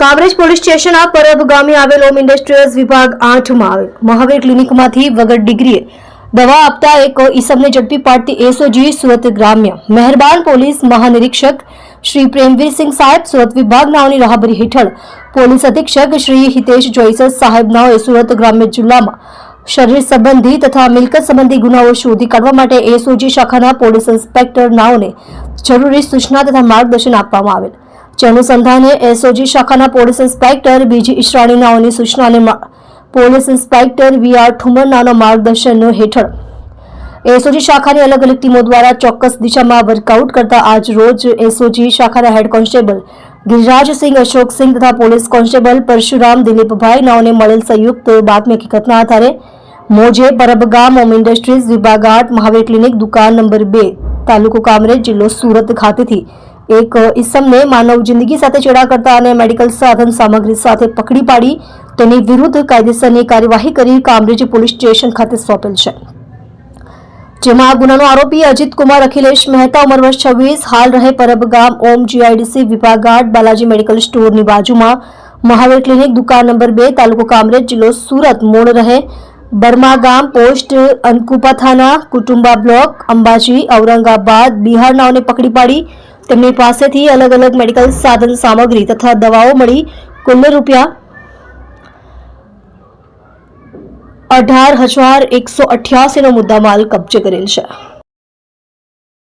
Kamrej police સ્ટેશનના પરબ ગામે આવેલ હોમ ઇન્ડસ્ટ્રીઝ વિભાગ આઠમાં મહાવીર ક્લિનિકમાંથી વગર ડિગ્રીએ દવા આપતા એક ઈસમને ઝડપી પાડતી એસઓજી સુરત ગ્રામ્ય. મહેરબાન પોલીસ મહાનિરીક્ષક શ્રી પ્રેમવીરસિંહ સાહેબ, સુરત વિભાગ નાઓની રાહબરી હેઠળ પોલીસ અધિક્ષક શ્રી હિતેશ જોઈસર સાહેબ નાઓએ સુરત ગ્રામ્ય જિલ્લામાં શરીર સંબંધી તથા મિલકત સંબંધી ગુનાઓ શોધી કાઢવા માટે એસઓજી શાખાના પોલીસ ઇન્સ્પેક્ટર નાઓને જરૂરી સૂચના તથા માર્ગદર્શન આપવામાં આવેલ. જે અનુસંધાને એસઓજી શાખાના પોલીસ ઇન્સ્પેક્ટર બીજી ઈશરાણી નાઓની સૂચનાને police inspector V R Thummar માર્ગદર્શન હેઠળ. એસઓજી શાખાની અલગ અલગ ટીમો દ્વારા ચોક્કસ દિશામાં વર્કઆઉટ કરતા આજ રોજ એસઓજી શાખાના હેડ કોન્સ્ટેબલ ગિરિરાજસિંહ અશોકસિંહ તથા પોલીસ કોન્સ્ટેબલ પરશુરામ દિલીપભાઈ નાઓને મળેલ સંયુક્ત બાતમી હકીકતના આધારે મોજે પરબગામ હોમ ઇન્ડસ્ટ્રીઝ વિભાગાટ મહાવીર ક્લિનિક, દુકાન નંબર બે. તાલુકો કામરેજ જિલ્લો સુરત ખાતેથી એક ઈસમને માનવ જિંદગી સાથે ચેડા કરતા અને મેડિકલ સાધન સામગ્રી સાથે પકડી પાડી તેની વિરુદ્ધ કાયદેસરની કાર્યવાહી કરી કામરેજ પોલીસ સ્ટેશન ખાતે સોંપેલ છે. જેમાં આ ગુનાનો આરોપી અજીત કુમાર, અખિલેશ મહેતા, ઉંમર વર્ષ છવ્વીસ, હાલ રહે પરબ ગામ, ઓમ જીઆઈડીસી, વિભાગ આઠ, બાલાજી મેડિકલ સ્ટોરની બાજુમાં. મહાવીર ક્લિનિક, દુકાન નંબર બે, તાલુકો કામરેજ જિલ્લો સુરત મૂળ રહે બર્મા ગામ પોસ્ટ અનકુપા થાના કુટુંબા બ્લોક, અંબાજી, ઔરંગાબાદ, બિહારનાઓને પકડી પાડી તેમની પાસેથી અલગ અલગ મેડિકલ સાધન સામગ્રી તથા દવાઓ મળી કુલ રૂપિયા અઢાર હજાર એકસો અઠ્યાસીનો મુદ્દામાલ કબજે કરેલ છે.